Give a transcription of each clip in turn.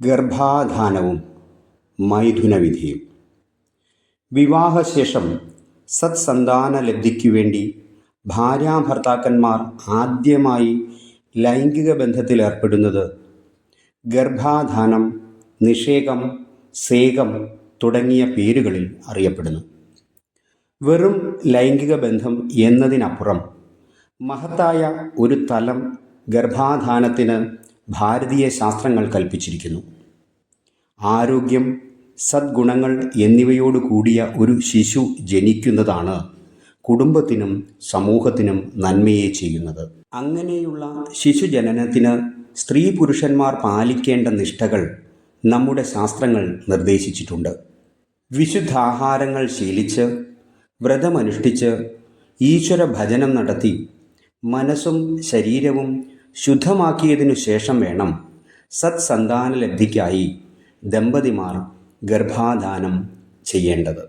ഗർഭാധാനവും മൈഥുനവിധിയും. വിവാഹശേഷം സത്സന്താന ലബ്ധിക്കു വേണ്ടി ഭാര്യാഭർത്താക്കന്മാർ ആദ്യമായി ലൈംഗിക ബന്ധത്തിലേർപ്പെടുന്നത് ഗർഭാധാനം നിഷേകം സേകം തുടങ്ങിയ പേരുകളിൽ അറിയപ്പെടുന്നു. വെറും ലൈംഗിക ബന്ധം എന്നതിനപ്പുറം മഹത്തായ ഒരു തലം ഗർഭാധാനത്തിന് ഭാരതീയ ശാസ്ത്രങ്ങൾ കൽപ്പിച്ചിരിക്കുന്നു. ആരോഗ്യം സദ്ഗുണങ്ങൾ എന്നിവയോട് കൂടിയ ഒരു ശിശു ജനിക്കുന്നതാണ് കുടുംബത്തിനും സമൂഹത്തിനും നന്മയെ ചെയ്യുന്നത്. അങ്ങനെയുള്ള ശിശുജനനത്തിന് സ്ത്രീ പുരുഷന്മാർ പാലിക്കേണ്ട നിഷ്ഠകൾ നമ്മുടെ ശാസ്ത്രങ്ങൾ നിർദ്ദേശിച്ചിട്ടുണ്ട്. വിശുദ്ധാഹാരങ്ങൾ ശീലിച്ച് വ്രതമനുഷ്ഠിച്ച് ഈശ്വര ഭജനം നടത്തി മനസ്സും ശരീരവും ശുദ്ധമാക്കിയതിനു ശേഷം വേണം സത്സന്താനലബ്ധിക്കായി ദമ്പതിമാർ ഗർഭാധാനം ചെയ്യേണ്ടത്.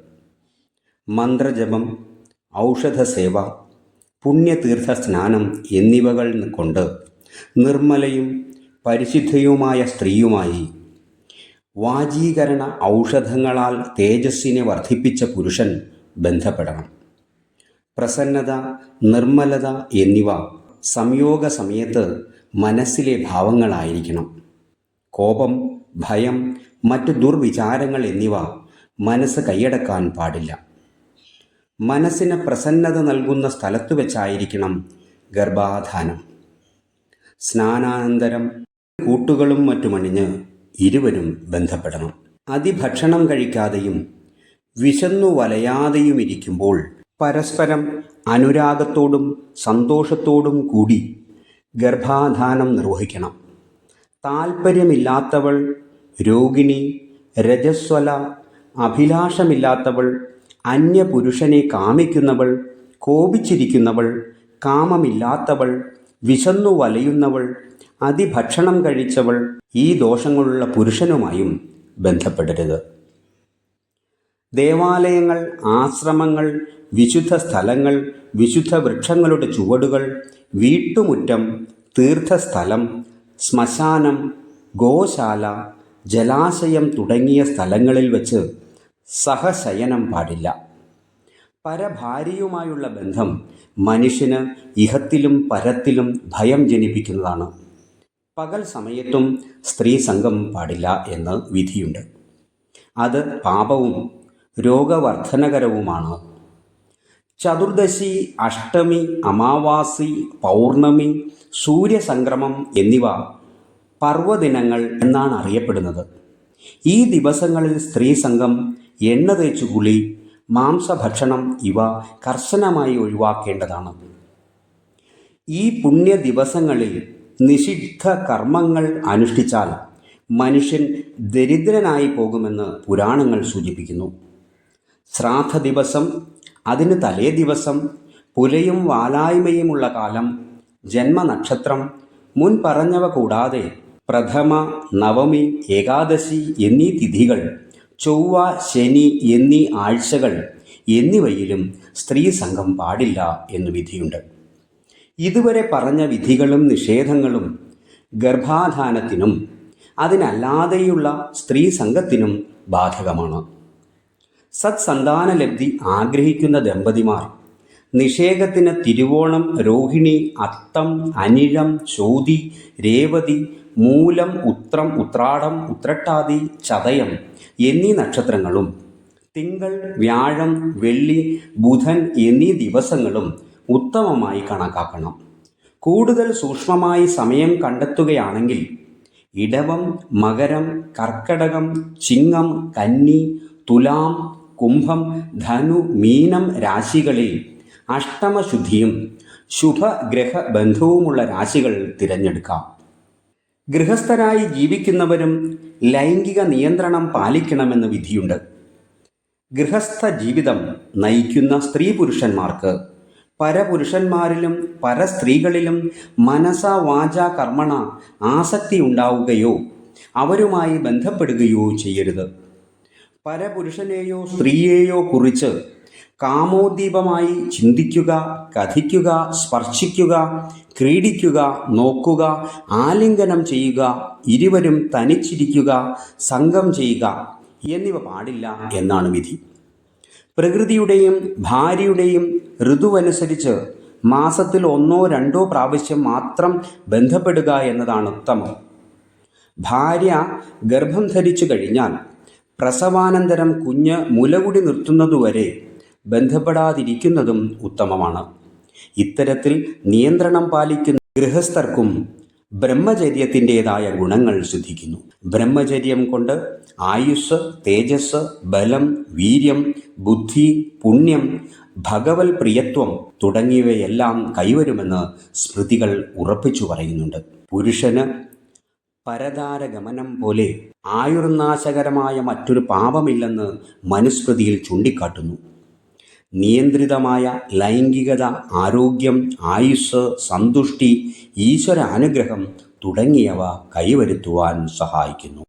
മന്ത്രജപം ഔഷധസേവ പുണ്യതീർത്ഥ സ്നാനം എന്നിവകൾ കൊണ്ട് നിർമ്മലയും പരിശുദ്ധയുമായ സ്ത്രീയുമായി വാജീകരണ ഔഷധങ്ങളാൽ തേജസ്സിനെ വർദ്ധിപ്പിച്ച പുരുഷൻ ബന്ധപ്പെടണം. പ്രസന്നത നിർമ്മലത എന്നിവ സംയോഗ സമയത്ത് മനസ്സിലെ ഭാവങ്ങളായിരിക്കണം. കോപം ഭയം മറ്റു ദുർവിചാരങ്ങൾ എന്നിവ മനസ്സ് കൈയടക്കാൻ പാടില്ല. മനസ്സിന് പ്രസന്നത നൽകുന്ന സ്ഥലത്തു വെച്ചായിരിക്കണം ഗർഭാധാനം. സ്നാനാനന്തരം കൂട്ടുകളും മറ്റുമണിഞ്ഞ് ഇരുവരും ബന്ധപ്പെടണം. അതിഭക്ഷണം കഴിക്കാതെയും വിശന്നു വലയാതെയും ഇരിക്കുമ്പോൾ പരസ്പരം അനുരാഗത്തോടും സന്തോഷത്തോടും കൂടി ഗർഭാധാനം നിർവഹിക്കണം. താൽപ്പര്യമില്ലാത്തവൾ രോഗിണി രജസ്വല അഭിലാഷമില്ലാത്തവൾ അന്യപുരുഷനെ കാമിക്കുന്നവൾ കോപിച്ചിരിക്കുന്നവൾ കാമമില്ലാത്തവൾ വിശന്നു വലയുന്നവൾ അതിഭക്ഷണം കഴിച്ചവൾ ഈ ദോഷങ്ങളുള്ള പുരുഷനുമായും ബന്ധപ്പെടരുത്. ദേവാലയങ്ങൾ ആശ്രമങ്ങൾ വിശുദ്ധ സ്ഥലങ്ങൾ വിശുദ്ധ വൃക്ഷങ്ങളുടെ ചുവടുകൾ വീട്ടുമുറ്റം തീർത്ഥസ്ഥലം ശ്മശാനം ഗോശാല ജലാശയം തുടങ്ങിയ സ്ഥലങ്ങളിൽ വച്ച് സഹശയനം പാടില്ല. പരഭാര്യയുമായുള്ള ബന്ധം മനുഷ്യന് ഇഹത്തിലും പരത്തിലും ഭയം ജനിപ്പിക്കുന്നതാണ്. പകൽ സമയത്തും സ്ത്രീ സംഘം പാടില്ല എന്ന് വിധിയുണ്ട്. അത് പാപവും രോഗവർദ്ധനകരവുമാണ്. ചതുർദശി അഷ്ടമി അമാവാസി പൗർണമി സൂര്യസംക്രമം എന്നിവ പർവദിനങ്ങൾ എന്നാണ് അറിയപ്പെടുന്നത്. ഈ ദിവസങ്ങളിൽ സ്ത്രീ സംഘം എണ്ണ തേച്ചു കുളി മാംസഭക്ഷണം ഇവ കർശനമായി ഒഴിവാക്കേണ്ടതാണ്. ഈ പുണ്യ ദിവസങ്ങളിൽ നിഷിദ്ധ കർമ്മങ്ങൾ അനുഷ്ഠിച്ചാൽ മനുഷ്യൻ ദരിദ്രനായി പോകുമെന്ന് പുരാണങ്ങൾ സൂചിപ്പിക്കുന്നു. ശ്രാദ്ധ ദിവസം അതിന് തലേ ദിവസം പുലയും വാലായ്മയുമുള്ള കാലം ജന്മനക്ഷത്രം മുൻ പറഞ്ഞവ കൂടാതെ പ്രഥമ നവമി ഏകാദശി എന്നീ തിഥികൾ ചൊവ്വ ശനി എന്നീ ആഴ്ചകൾ എന്നിവയിലും സ്ത്രീ സംഘം പാടില്ല എന്ന് വിധിയുണ്ട്. ഇതുവരെ പറഞ്ഞ വിധികളും നിഷേധങ്ങളും ഗർഭാധാനത്തിനും അതിനല്ലാതെയുള്ള സ്ത്രീ സംഘത്തിനും ബാധകമാണ്. സത്സന്താനലബ്ധി ആഗ്രഹിക്കുന്ന ദമ്പതിമാർ. നിഷേകത്തിന് തിരുവോണം രോഹിണി അത്തം അനിഴം ചോതി രേവതി മൂലം ഉത്രം ഉത്രാടം ഉത്രട്ടാതി ചതയം എന്നീ നക്ഷത്രങ്ങളും തിങ്കൾ വ്യാഴം വെള്ളി ബുധൻ എന്നീ ദിവസങ്ങളും ഉത്തമമായി കണക്കാക്കണം. കൂടുതൽ സൂക്ഷ്മമായി സമയം കണ്ടെത്തുകയാണെങ്കിൽ ഇടവം മകരം കർക്കടകം ചിങ്ങം കന്നി തുലാം കുംഭം ധനു മീനം രാശികളിൽ അഷ്ടമശുദ്ധിയും ശുഭഗ്രഹ ബന്ധവുമുള്ള രാശികൾ തിരഞ്ഞെടുക്കാം. ഗൃഹസ്ഥരായി ജീവിക്കുന്നവരും ലൈംഗിക നിയന്ത്രണം പാലിക്കണമെന്ന് വിധിയുണ്ട്. ഗൃഹസ്ഥ ജീവിതം നയിക്കുന്ന സ്ത്രീ പുരുഷന്മാർക്ക് പരപുരുഷന്മാരിലും പരസ്ത്രീകളിലും മനസ വാച കർമ്മണ ആസക്തി ഉണ്ടാവുകയോ അവരുമായി ബന്ധപ്പെടുകയോ ചെയ്യരുത്. പരപുരുഷനെയോ സ്ത്രീയെയോ കുറിച്ച് കാമോദ്ദീപമായി ചിന്തിക്കുക കഥിക്കുക സ്പർശിക്കുക ക്രീഡിക്കുക നോക്കുക ആലിംഗനം ചെയ്യുക ഇരുവരും തനിച്ചിരിക്കുക സംഘം ചെയ്യുക എന്നിവ പാടില്ല എന്നാണ് വിധി. പ്രകൃതിയുടെയും ഭാര്യയുടെയും ഋതുവനുസരിച്ച് മാസത്തിൽ ഒന്നോ രണ്ടോ പ്രാവശ്യം മാത്രം ബന്ധപ്പെടുക എന്നതാണ് ഉത്തമം. ഭാര്യ ഗർഭം ധരിച്ചു കഴിഞ്ഞാൽ പ്രസവാനന്തരം കുഞ്ഞ് മുലകുടി നിർത്തുന്നതുവരെ ബന്ധപ്പെടാതിരിക്കുന്നതും ഉത്തമമാണ്. ഇത്തരത്തിൽ നിയന്ത്രണം പാലിക്കുന്ന ഗൃഹസ്ഥർക്കും ബ്രഹ്മചര്യത്തിന്റെതായ ഗുണങ്ങൾ സിദ്ധിക്കുന്നു. ബ്രഹ്മചര്യം കൊണ്ട് ആയുസ് തേജസ് ബലം വീര്യം ബുദ്ധി പുണ്യം ഭഗവൽ പ്രിയത്വം തുടങ്ങിയവയെല്ലാം കൈവരുമെന്ന് സ്മൃതികൾ ഉറപ്പിച്ചു പറയുന്നുണ്ട്. പുരുഷന് പരതാരഗമനം പോലെ ആയുർനാശകരമായ മറ്റൊരു പാപമില്ലെന്ന് മനുസ്മൃതിയിൽ ചൂണ്ടിക്കാട്ടുന്നു. നിയന്ത്രിതമായ ലൈംഗികത ആരോഗ്യം ആയുസ് സന്തുഷ്ടി ഈശ്വര അനുഗ്രഹം തുടങ്ങിയവ കൈവരുത്തുവാൻ സഹായിക്കുന്നു.